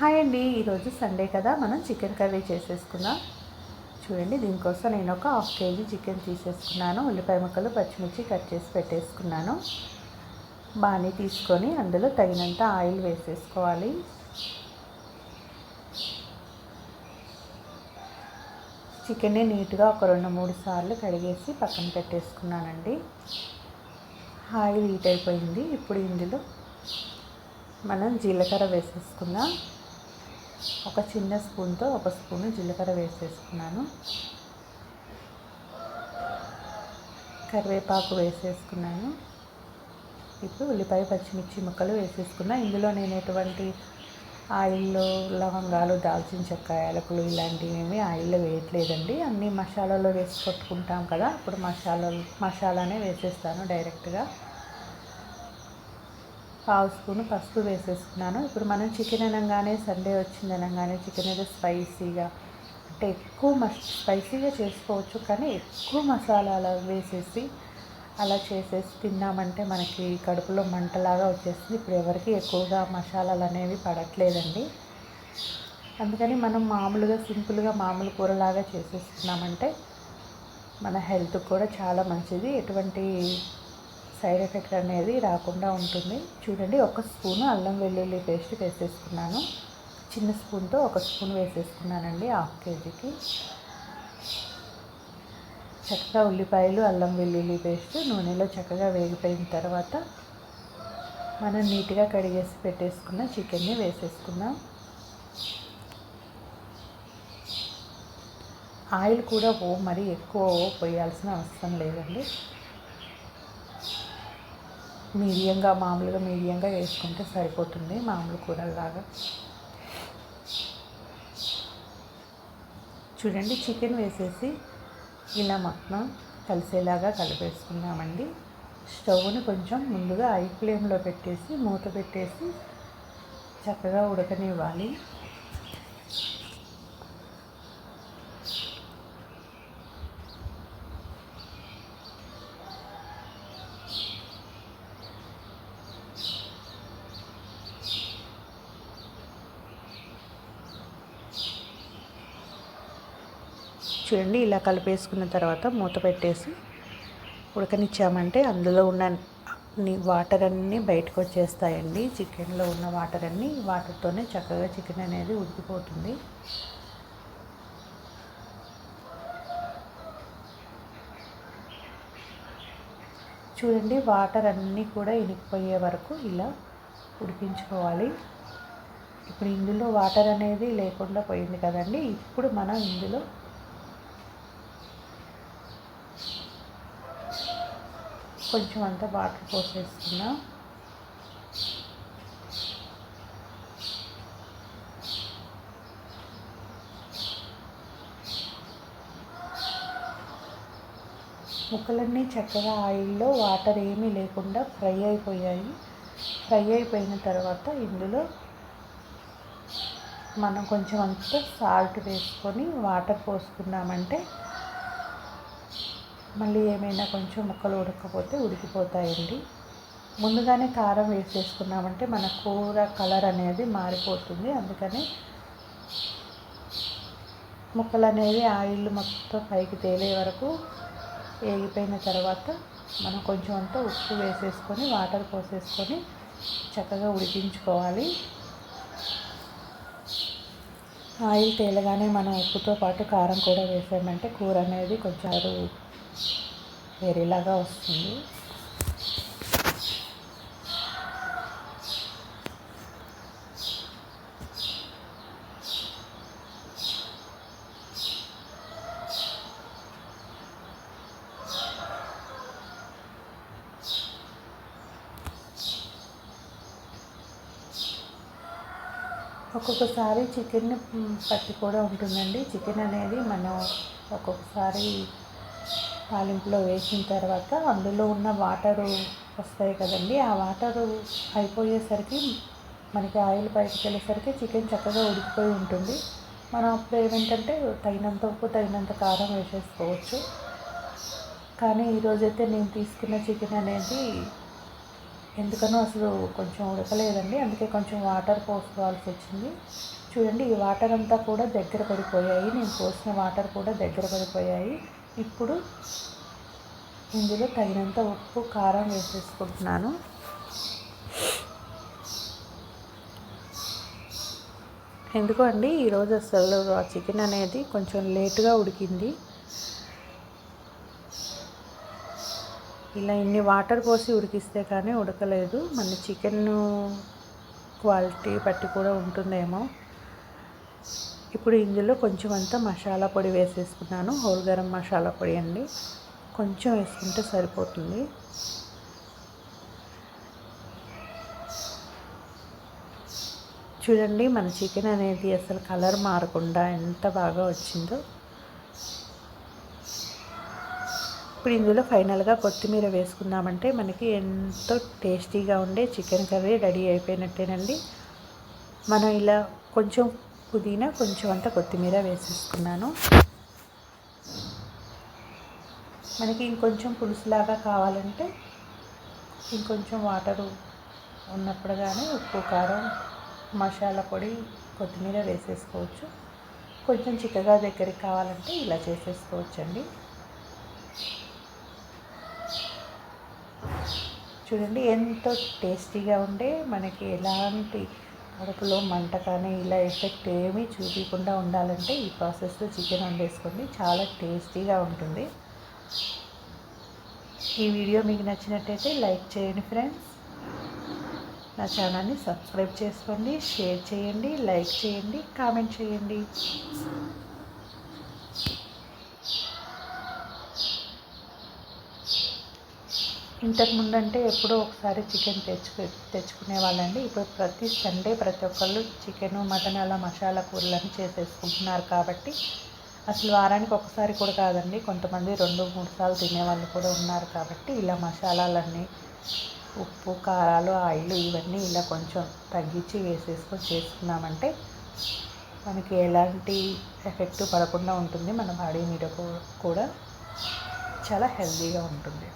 Hi అండి ఈరోజు Sunday కదా మనం చికెన్ కర్రీ చేసేసుకుందాం. చూడండి దీనికోసం నేను ఒక హాఫ్ కేజీ చికెన్ తీసేసుకున్నాను. ఉల్లిపాయ ముక్కలు పచ్చిమిర్చి కట్ చేసి పెట్టేసుకున్నాను. బాణీ తీసుకొని అందులో తగినంత ఆయిల్ వేసేసుకోవాలి. చికెన్ని నీట్గా ఒక రెండు మూడు సార్లు కడిగేసి పక్కన పెట్టేసుకున్నానండి. ఆయిల్ హీట్ అయిపోయింది. ఇప్పుడు ఇందులో మనం జీలకర్ర వేసేసుకుందాం. ఒక చిన్న స్పూన్తో ఒక స్పూన్ జీలకర్ర వేసేసుకున్నాను. కరివేపాకు వేసేసుకున్నాను. ఇప్పుడు ఉల్లిపాయ పచ్చిమిర్చి ముక్కలు వేసేసుకున్నా. ఇందులో నేను ఎటువంటి ఆయిల్లో లవంగాలు దాల్చిన చెక్క యాలకులు ఇలాంటివి ఏమి ఆయిల్లో వేయట్లేదండి. అన్ని మసాలాలో వేసి కొట్టుకుంటాం కదా అప్పుడు మసాలా మసాలానే వేసేస్తాను డైరెక్ట్గా. పావు స్పూన్ పసుపు వేసేసుకున్నాను. ఇప్పుడు మనం చికెన్ అనగానే సండే వచ్చింది అనగానే చికెన్ ఏదో స్పైసీగా అంటే ఎక్కువ మస్ స్పైసీగా చేసుకోవచ్చు కానీ ఎక్కువ మసాలాలు వేసేసి అలా చేసేసి తిన్నామంటే మనకి కడుపులో మంటలాగా వచ్చేస్తుంది. ఇప్పుడు ఎవరికి ఎక్కువగా మసాలాలు అనేవి పడట్లేదండి. అందుకని మనం మామూలుగా సింపుల్గా మామూలు కూరలాగా చేసేసుకున్నామంటే మన హెల్త్కి కూడా చాలా మంచిది. ఎటువంటి సైడ్ ఎఫెక్ట్ అనేది రాకుండా ఉంటుంది. చూడండి ఒక స్పూను అల్లం వెల్లుల్లి పేస్ట్ వేసేసుకున్నాను. చిన్న స్పూన్తో ఒక స్పూన్ వేసేసుకున్నానండి హాఫ్ కేజీకి. చక్కగా ఉల్లిపాయలు అల్లం వెల్లుల్లి పేస్ట్ నూనెలో చక్కగా వేగిపోయిన తర్వాత మనం నీట్గా కడిగేసి పెట్టేసుకున్న చికెన్ని వేసేసుకుందాం. ఆయిల్ కూడా ఓ మరి ఎక్కువ పోయాల్సిన అవసరం లేదండి. మీడియంగా మామూలుగా మీడియంగా వేసుకుంటే సరిపోతుంది మామూలు కూరలాగా చూడండి చికెన్ వేసేసి ఇలా మొత్తం కలిసేలాగా కలిపేసుకున్నామండి స్టవ్ని కొంచెం ముందుగా ఐ ఫ్లేమ్లో పెట్టేసి మూత పెట్టేసి చక్కగా ఉడకనివ్వాలి. చూడండి ఇలా కలిపేసుకున్న తర్వాత మూత పెట్టేసి ఉడకనిచ్చామంటే అందులో ఉన్న వాటర్ అన్నీ బయటకు వచ్చేస్తాయండి. చికెన్లో ఉన్న వాటర్ అన్నీ వాటర్తోనే చక్కగా చికెన్ అనేది ఉడికిపోతుంది. చూడండి వాటర్ అన్నీ కూడా ఇనికిపోయే వరకు ఇలా ఉడికించుకోవాలి. ఇప్పుడు ఇందులో వాటర్ అనేది లేకుండా పోయింది కదండి. ఇప్పుడు మనం ఇందులో కొంచెం అంతా వాటర్ పోసేస్తున్నా. ముక్కలన్నీ చక్కగా ఆయిల్లో వాటర్ ఏమీ లేకుండా ఫ్రై అయిపోయాయి. ఫ్రై అయిపోయిన తర్వాత ఇందులో మనం కొంచెం అంతా సాల్ట్ వేసుకొని వాటర్ పోసుకున్నామంటే మళ్ళీ ఏమైనా కొంచెం ముక్కలు ఉడకపోతే ఉడికిపోతాయండి. ముందుగానే కారం వేసేసుకున్నామంటే మన కూర కలర్ అనేది మారిపోతుంది. అందుకని ముక్కలు అనేవి ఆయిల్ మొత్తం పైకి తేలే వరకు వేగిపోయిన తర్వాత మనం కొంచెం అంతా ఉప్పు వేసేసుకొని వాటర్ పోసేసుకొని చక్కగా ఉడికించుకోవాలి. ఆయిల్ తేలగానే మనం ఉప్పుతో పాటు కారం కూడా వేసామంటే కూర అనేది కొంచెం వేరేలాగా వస్తుంది. ఒక్కొక్కసారి చికెన్ పట్టి కూడా ఉంటుందండి. చికెన్ అనేది మనం ఒక్కొక్కసారి తాలింపులో వేసిన తర్వాత అందులో ఉన్న వాటరు వస్తాయి కదండి ఆ వాటరు అయిపోయేసరికి మనకి ఆయిల్ పైకి వెళ్ళేసరికి చికెన్ చక్కగా ఉడికిపోయి ఉంటుంది. మనం అప్పుడు ఏమిటంటే తగినంత ఉప్పు తగినంత కారం వేసేసుకోవచ్చు. కానీ ఈరోజైతే నేను తీసుకున్న చికెన్ అనేది ఎందుకనో అసలు కొంచెం ఉడకలేదండి. అందుకే కొంచెం వాటర్ పోసుకోవాల్సి వచ్చింది. చూడండి ఈ వాటర్ అంతా కూడా దగ్గర పడిపోయాయి. నేను పోసిన వాటర్ కూడా దగ్గర పడిపోయాయి. ఇప్పుడు ఇందులో తగినంత ఉప్పు కారం వేసేసుకుంటున్నాను. ఎందుకు అండి ఈరోజు అసలు చికెన్ అనేది కొంచెం లేటుగా ఉడికింది. ఇలా ఇన్ని వాటర్ పోసి ఉడికిస్తే కానీ ఉడకలేదు. మన చికెన్ క్వాలిటీ బట్టి కూడా ఉంటుందేమో. ఇప్పుడు ఇందులో కొంచెం అంతా మసాలా పొడి వేసేసుకున్నాను. హోల్ గరం మసాలా పొడి అండి. కొంచెం వేసుకుంటే సరిపోతుంది. చూడండి మన చికెన్ అనేది అసలు కలర్ మారకుండా ఎంత బాగా వచ్చిందో. ఇప్పుడు ఇందులో ఫైనల్గా కొత్తిమీర వేసుకుందామంటే మనకి ఎంతో టేస్టీగా ఉండే చికెన్ కర్రీ రెడీ అయిపోయినట్టేనండి. మనం ఇలా కొంచెం పుదీనా కొంచెం అంత కొత్తిమీర వేసేసుకున్నాను. మనకి ఇంకొంచెం పులుసులాగా కావాలంటే ఇంకొంచెం వాటరు ఉన్నప్పుడు కానీ ఉప్పు కారం మసాలా పొడి కొత్తిమీర వేసేసుకోవచ్చు. కొంచెం చిక్కగా దగ్గరికి కావాలంటే ఇలా చేసేసుకోవచ్చండి. చూడండి ఎంతో టేస్టీగా ఉండే మనకి ఎలాంటి కడుపులో మంట కానీ ఇలా ఎఫెక్ట్ ఏమీ చూపించకుండా ఉండాలంటే ఈ ప్రాసెస్లో చికెన్ వండేసుకోండి. చాలా టేస్టీగా ఉంటుంది. ఈ వీడియో మీకు నచ్చినట్టయితే లైక్ చేయండి ఫ్రెండ్స్. నా ఛానల్ని సబ్స్క్రైబ్ చేసుకోండి షేర్ చేయండి లైక్ చేయండి కామెంట్ చేయండి. ఇంతకు అంటే ఎప్పుడో ఒకసారి చికెన్ తెచ్చుకు తెచ్చుకునే వాళ్ళండి. ఇప్పుడు ప్రతి సండే ప్రతి ఒక్కళ్ళు చికెన్ మటన్ అలా మసాలా కూరలని చేసేసుకుంటున్నారు కాబట్టి అసలు వారానికి ఒకసారి కూడా కాదండి. కొంతమంది రెండు మూడు సార్లు తినేవాళ్ళు కూడా ఉన్నారు కాబట్టి ఇలా మసాలాలన్నీ ఉప్పు కారాలు ఆయిల్ ఇవన్నీ ఇలా కొంచెం తగ్గించి వేసేసుకొని చేసుకున్నామంటే మనకి ఎలాంటి ఎఫెక్ట్ పడకుండా ఉంటుంది. మన బాడీ మీద కూడా చాలా హెల్తీగా ఉంటుంది.